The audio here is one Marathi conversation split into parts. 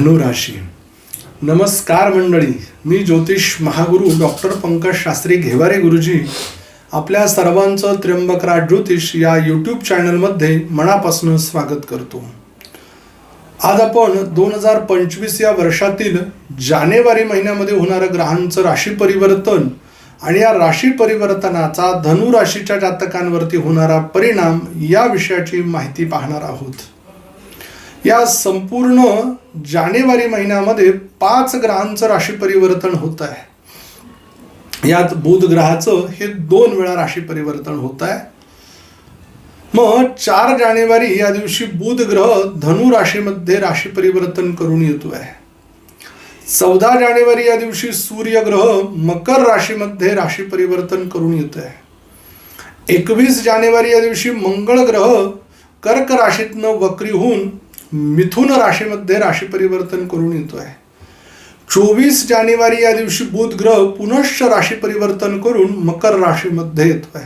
धनुराशी नमस्कार मंडळी मी ज्योतिष महागुरु डॉक्टर पंकज शास्त्री घेवारे गुरुजी आपल्या सर्वांचं त्र्यंबकराज ज्योतिष या यूट्यूब चॅनलमध्ये मनापासून स्वागत करतो. आज आपण दोन हजार पंचवीस या वर्षातील जानेवारी महिन्यामध्ये होणारं ग्रहांचं राशी परिवर्तन आणि या राशी परिवर्तनाचा धनु राशीच्या जातकांवरती होणारा परिणाम या विषयाची माहिती पाहणार आहोत. या संपूर्ण जानेवारी महिन्यामध्ये पाच ग्रहांचं राशी परिवर्तन होत आहे. यात बुध ग्रहाचं हे दोन वेळा राशी परिवर्तन होत आहे. मग चार जानेवारी या दिवशी बुध ग्रह धनु राशीमध्ये राशी परिवर्तन करून येतो आहे चौदा जानेवारी या दिवशी सूर्य ग्रह मकर राशीमध्ये राशी परिवर्तन करून येत आहे एकवीस जानेवारी या दिवशी मंगळ ग्रह कर्क राशीतनं वक्री होऊन मिथुन राशीमध्ये राशी परिवर्तन करून येतोय चोवीस जानेवारी या दिवशी बुध ग्रह पुनश्च राशी परिवर्तन करून मकर राशीमध्ये येतोय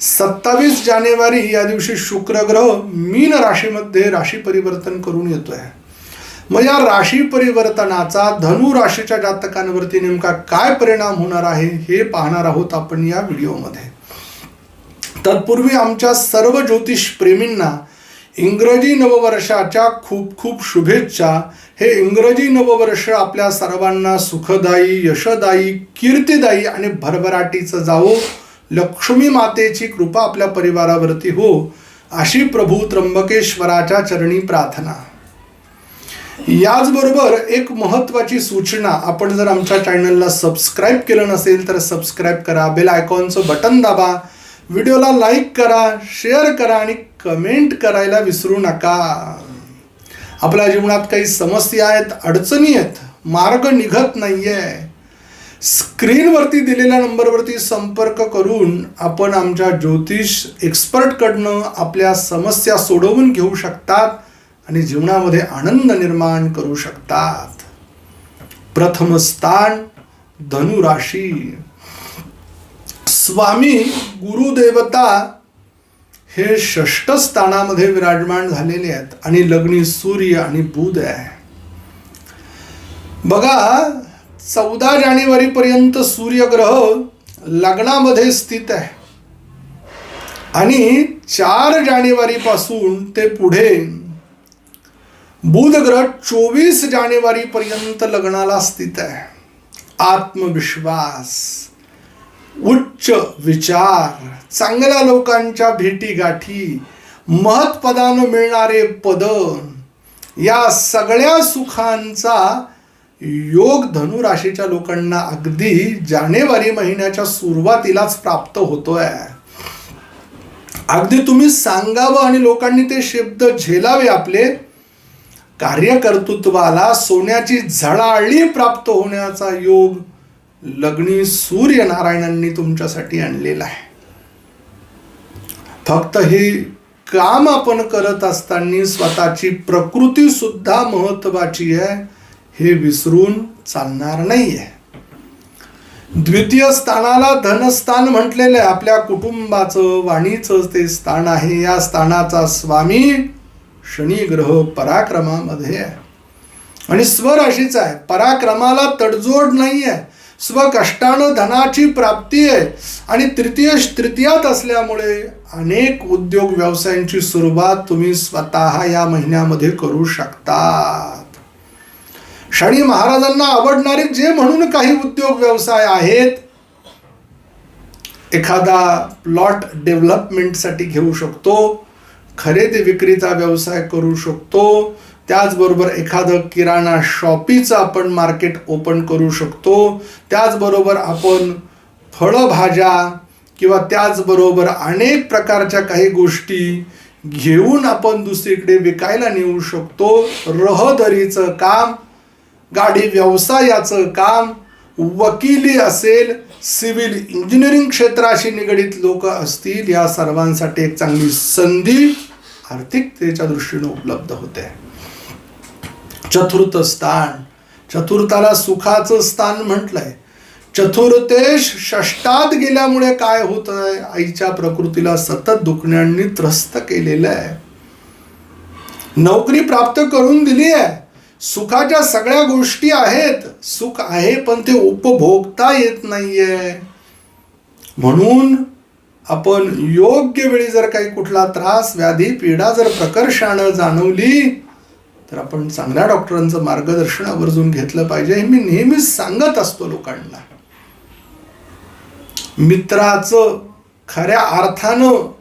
सत्तावीस जानेवारी या दिवशी शुक्र ग्रह मीन राशीमध्ये राशी परिवर्तन करून येतोय मग या राशी परिवर्तनाचा धनु राशीच्या जातकांवरती नेमका काय परिणाम होणार आहे हे पाहणार आहोत आपण या व्हिडिओमध्ये. तत्पूर्वी आमच्या सर्व ज्योतिष प्रेमींना इंग्रजी नववर्षाच्या खूप खूप शुभेच्छा. हे इंग्रजी नववर्ष आपल्या सर्वांना सुखदायी यशदायी कीर्तिदायी आणि भरभराटीचं जावो. लक्ष्मी मातेची कृपा आपल्या परिवारावरती हो. अशी प्रभू त्र्यंबकेश्वराच्या चरणी प्रार्थना. याचबरोबर एक महत्त्वाची सूचना आपण जर आमच्या चॅनलला सबस्क्राईब केलं नसेल तर सबस्क्राईब करा बेल आयकॉनचं बटन दाबा व्हिडिओला लाईक करा शेअर करा आणि कमेंट करायला विसरू नका. आपल्या जीवनात काही समस्या आहेत अडचणी आहेत मार्ग निघत नाही आहे स्क्रीनवरती दिलेल्या नंबरवरती संपर्क करून आपण आमच्या ज्योतिष एक्सपर्टकडनं आपल्या समस्या सोडवून घेऊ शकतात आणि जीवनामध्ये आनंद निर्माण करू शकतात. प्रथम स्थान धनुराशी स्वामी गुरुदेवता हे षष्ठ स्थानामध्ये विराजमान झालेले आहेत आणि लग्नी सूर्य आणि बुध आहे. बघा चौदा जानेवारी पर्यंत सूर्यग्रह लग्नामध्ये स्थित आहे. आणि चार जानेवारी पासून ते पुढे बुध ग्रह चोवीस जानेवारी पर्यंत लग्नाला स्थित आहे. आत्मविश्वास. उच्च विचार चांगल्या लोकांच्या भेटीगाठी महत्पदानं मिळणारे पद या सगळ्या सुखांचा योग धनु राशीच्या लोकांना अगदी जानेवारी महिन्याच्या सुरुवातीलाच प्राप्त होतोय. अगदी तुम्ही सांगावं आणि लोकांनी ते शब्द झेलावे आपले कार्यकर्तृत्वाला सोन्याची झळाळी प्राप्त होण्याचा योग लग्नी सूर्यनारायणांनी तुमच्यासाठी आणलेला आहे. फक्त हे काम आपण करत असताना स्वतःची प्रकृती सुद्धा महत्वाची आहे हे विसरून चालणार नाहीये. द्वितीय स्थानाला धनस्थान म्हटलेलं आहे आपल्या कुटुंबाचं वाणीचं ते स्थान आहे. या स्थानाचा स्वामी शनी ग्रह पराक्रमामध्ये आहे. आणि स्वराशीचा आहे पराक्रमाला तडजोड नाही आहे स्वकष्टानं धनाची प्राप्ती आहे. आणि तृतीय तृतीयात असल्यामुळे अनेक उद्योग व्यवसायांची सुरुवात तुम्ही स्वतः या महिन्यामध्ये करू शकतात. शनी महाराजांना आवडणारे जे म्हणून काही उद्योग व्यवसाय आहेत एखादा प्लॉट डेव्हलपमेंटसाठी घेऊ शकतो खरेदी विक्रीचा व्यवसाय करू शकतो त्याचबरोबर एखादं किराणा शॉपीचं आपण मार्केट ओपन करू शकतो. त्याचबरोबर आपण फळभाज्या किंवा त्याचबरोबर अनेक प्रकारच्या काही गोष्टी घेऊन आपण दुसरीकडे विकायला नेऊ शकतो. रहदरीचं काम गाडी व्यवसायाचं काम वकिली असेल सिव्हिल इंजिनिअरिंग क्षेत्राशी निगडीत लोक असतील या सर्वांसाठी एक चांगली संधी आर्थिकतेच्या दृष्टीने उपलब्ध होते. चतुर्थ स्थान. चतुर्थाला सुखाचं स्थान म्हटलंय. चतुर्थेश षष्टात गेल्यामुळे काय होत आहे आईच्या प्रकृतीला सतत दुखण्यांनी त्रस्त केलेलं आहे. नोकरी प्राप्त करून दिली आहे. सुखाच्या सगळ्या गोष्टी आहेत. सुख आहे पण ते उपभोगता येत नाहीये. म्हणून आपण योग्य वेळी जर काही कुठला त्रास व्याधी पीडा जर प्रकर्षानं जाणवली तर आपण चांगल्या डॉक्टरांचं मार्गदर्शन आवर्जून घेतलं पाहिजे हे मी नेहमीच सांगत असतो लोकांना. मित्राचं खऱ्या अर्थानं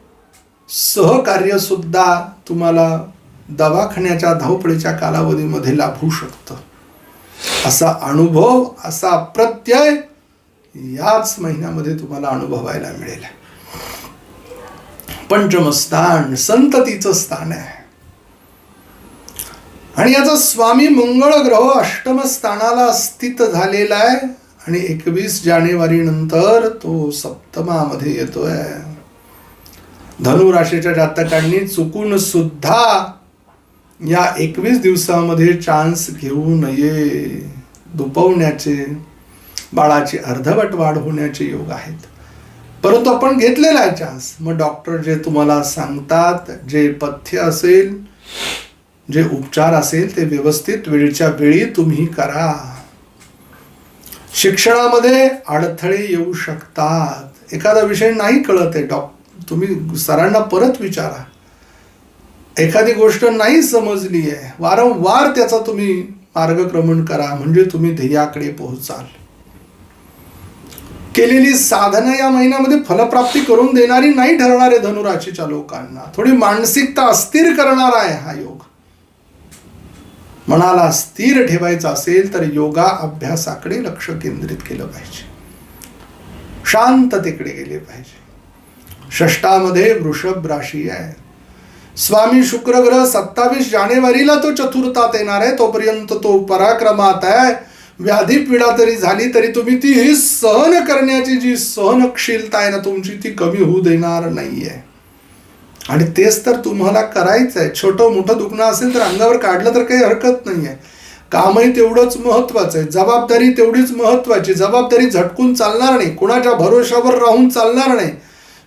सहकार्य सुद्धा तुम्हाला दवाखान्याच्या धावपळीच्या कालावधीमध्ये लाभू शकतं. असा अनुभव असा प्रत्यय याच महिन्यामध्ये तुम्हाला अनुभवायला मिळेल. पंचमस्थान संततीचं स्थान आहे. आणि याचा स्वामी मंगळ ग्रह अष्टम स्थानाला स्थित झालेला आहे. आणि एकवीस जानेवारी नंतर तो सप्तमामध्ये येतोय. धनु राशीच्या जातकांनी चुकून सुद्धा या एकवीस दिवसामध्ये चान्स घेऊ नये. दुपवण्याचे बाळाची अर्धवट वाढ होण्याचे योग आहेत. परंतु आपण घेतलेला आहे चान्स मग डॉक्टर जे तुम्हाला सांगतात जे पथ्य असेल जे उपचार असेल ते व्यवस्थित वेळच्या वेळी तुम्ही करा. शिक्षणामध्ये अडथळे येऊ शकतात. एखादा विषय नाही कळत आहे डॉक तुम्ही सरांना परत विचारा. एखादी गोष्ट नाही समजली आहे वारंवार त्याचा तुम्ही मार्गक्रमण करा म्हणजे तुम्ही ध्येयाकडे पोहोचाल. केलेली साधना या महिन्यामध्ये फलप्राप्ती करून देणारी नाही ठरणार आहे धनुराशीच्या लोकांना. थोडी मानसिकता अस्थिर करणार आहे हा योग. मनाला स्थिर ठेवायचं असेल तर योगा अभ्यासाकडे लक्ष केंद्रित केलं पाहिजे. शांततेकडे गेले पाहिजे. षष्टामध्ये वृषभ राशी आहे. स्वामी शुक्रग्रह सत्तावीस जानेवारीला तो चतुर्थात येणार आहे. तोपर्यंत तो पराक्रमात आहे. व्याधी पीडा तरी झाली तरी तुम्ही ती ही सहन करण्याची जी सहनशीलता आहे ना तुमची ती कमी होऊ देणार नाहीये. आणि तेच तर तुम्हाला करायचं आहे छोटं मोठं दुखणं असेल तर अंगावर काढलं तर काही हरकत नाही आहे कामही तेवढंच महत्वाचं आहे. जबाबदारी तेवढीच महत्वाची. जबाबदारी झटकून चालणार नाही. कुणाच्या भरोशावर राहून चालणार नाही.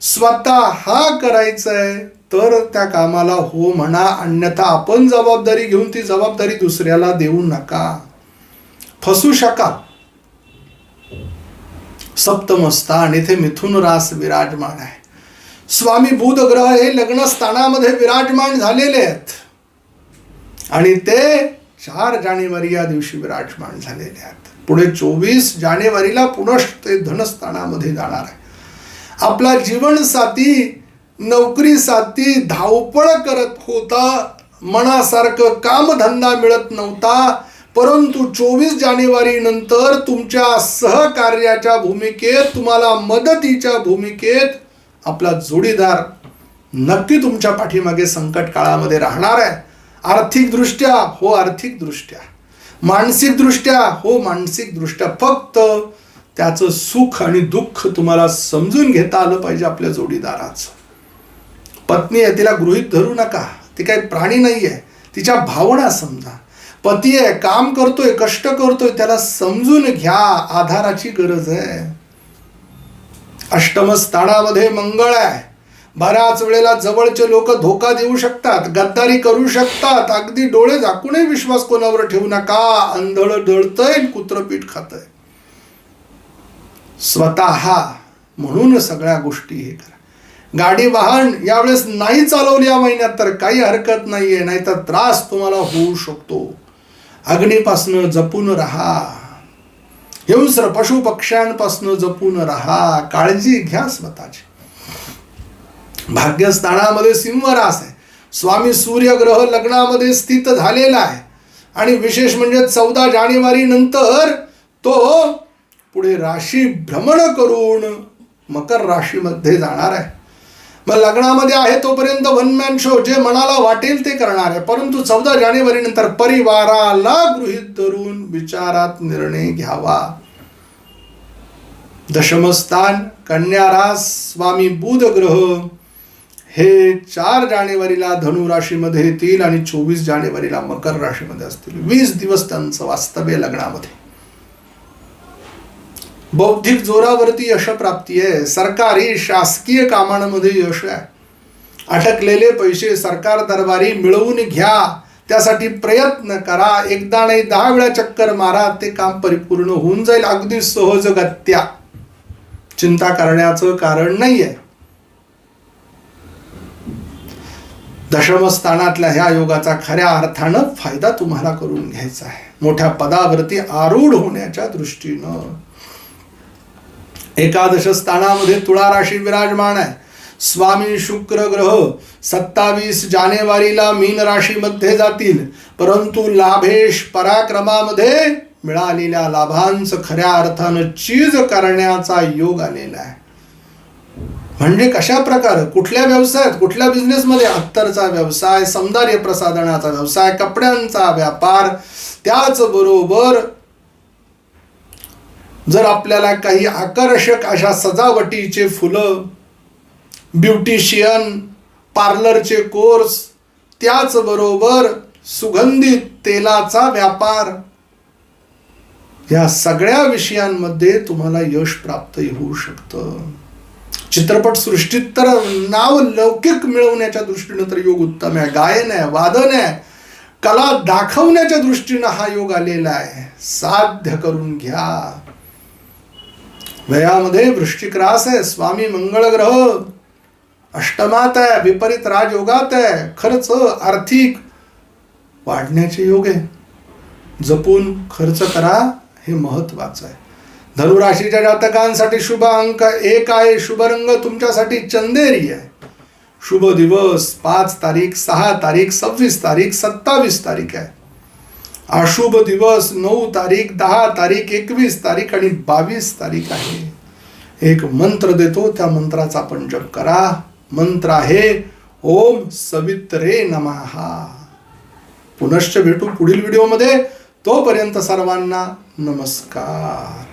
स्वतः हा करायचं आहे तर त्या कामाला हो म्हणा. अन्यथा आपण जबाबदारी घेऊन ती जबाबदारी दुसऱ्याला देऊ नका. फसू शका. सप्तम आणि इथे मिथुन रास विराजमान आहे. स्वामी बुधग्रह हे लग्न स्थानामध्ये विराजमान झालेले आहेत. आणि ते चार जानेवारी या दिवशी विराजमान झालेले आहेत. पुढे चोवीस जानेवारीला पुनश ते धनस्थानामध्ये जाणार आहे. आपला जीवनसाथी नोकरीसाठी धावपळ करत होता मनासारखं कामधंदा मिळत नव्हता परंतु चोवीस जानेवारी नंतर तुमच्या सहकार्याच्या भूमिकेत तुम्हाला मदतीच्या भूमिकेत आपला जोडीदार नक्की तुमच्या पाठीमागे संकट काळामध्ये राहणार आहे. आर्थिकदृष्ट्या हो आर्थिकदृष्ट्या. मानसिकदृष्ट्या हो मानसिकदृष्ट्या फक्त त्याचं सुख आणि दुःख तुम्हाला समजून घेता आलं पाहिजे आपल्या जोडीदाराचं. पत्नी आहे तिला गृहित धरू नका. ती काही प्राणी नाही आहे तिच्या भावना समजा. पती आहे काम करतोय कष्ट करतोय त्याला समजून घ्या. आधाराची गरज आहे. अष्टमस्थानामध्ये मंगळ आहे. बऱ्याच वेळेला जवळचे लोक धोका देऊ शकतात गद्दारी करू शकतात. अगदी डोळे झाकूनही विश्वास कोणावर ठेवू नका. अंधळ दळतय कुत्रपीठ खातय. स्वतः म्हणून सगळ्या गोष्टी हे करा. गाडी वाहन यावेळेस नाही चालवली या महिन्यात तर काही हरकत नाहीये नाहीतर त्रास तुम्हाला होऊ शकतो. अग्नीपासनं जपून राहा. हिंस्र पशु पक्ष्यांपासून जपून राहा काळजी घ्या स्वतःची. भाग्यस्थानामध्ये सिंहरास आहे. स्वामी सूर्यग्रह लग्नामध्ये स्थित झालेला आहे. आणि विशेष म्हणजे चौदा जानेवारी नंतर तो पुढे राशी भ्रमण करून मकर राशीमध्ये जाणार आहे. मग लग्नामध्ये आहे तोपर्यंत वनमॅन शो जे मनाला वाटेल ते करणार आहे. परंतु चौदा जानेवारी नंतर परिवाराला गृहित धरून विचारात निर्णय घ्यावा. दशमस्थान कन्या रास स्वामी बुध ग्रह हे चार जानेवारीला धनु राशीमध्ये येतील आणि चोवीस जानेवारीला मकर राशीमध्ये असतील. वीस दिवस त्यांचं वास्तव्य लग्नामध्ये. बौद्धिक जोरावरती यशप्राप्ती आहे. सरकारी शासकीय कामांमध्ये यश आहे. अटकलेले पैसे सरकार दरबारी मिळवून घ्या. त्यासाठी प्रयत्न करा. एकदा नाही दहा वेळा चक्कर मारा. ते काम परिपूर्ण होऊन जाईल. अगदी सहजगत्या चिंता करण्याचं कारण नाही आहे दशमस्थानातल्या ह्या योगाचा खऱ्या अर्थानं फायदा तुम्हाला करून घ्यायचा आहे. मोठ्या पदावरती आरूढ होण्याच्या दृष्टीनं. एकादश स्थानामध्ये तुळा राशी विराजमान आहे. स्वामी शुक्र ग्रह सत्तावीस जानेवारीला मीन राशीमध्ये जातील. परंतु लाभेश पराक्रमामध्ये मिळालेल्या लाभांचं खऱ्या अर्थानं चीज करण्याचा योग आलेला आहे. म्हणजे कशा प्रकार? कुठल्या व्यवसायात? कुठल्या बिझनेसमध्ये? अत्तरचा व्यवसाय सौंदर्य प्रसाधनाचा व्यवसाय कपड्यांचा व्यापार त्याचबरोबर जर आपल्याला काही आकर्षक अशा सजावटीचे फुलं ब्युटिशियन पार्लरचे कोर्स त्याचबरोबर सुगंधित तेलाचा व्यापार या सगळ्या विषयांमध्ये तुम्हाला यश प्राप्त होऊ शकतं. चित्रपट सृष्टीत तर नाव लौकिक मिळवण्याच्या दृष्टीनं तर योग उत्तम आहे. गायन आहे वादन आहे. कला दाखवण्याच्या दृष्टीनं हा योग आलेला आहे. साध्य करून घ्या. वयामध्ये वृश्चिक रास आहे स्वामी मंगळ ग्रह अष्टमात आहे विपरीत राजयोगात आहे खर्च आर्थिक वाढण्याचे योग आहे जपून खर्च करा हे महत्वाचं आहे धनुराशीच्या जातकांसाठी शुभ अंक एक आहे शुभ रंग तुमच्यासाठी चंदेरी आहे शुभ दिवस पाच तारीख सहा तारीख सव्वीस तारीख सत्तावीस तारीख आहे अशुभ दिवस नऊ तारीख दहा तारीख एकवीस तारीख आणि बावीस तारीख आहे. एक मंत्र देतो त्या मंत्राचा आपण जप करा. मंत्र आहे ओम सवित्रे नमहा. पुनश्च भेटू पुढील व्हिडिओमध्ये. तोपर्यंत सर्वांना नमस्कार.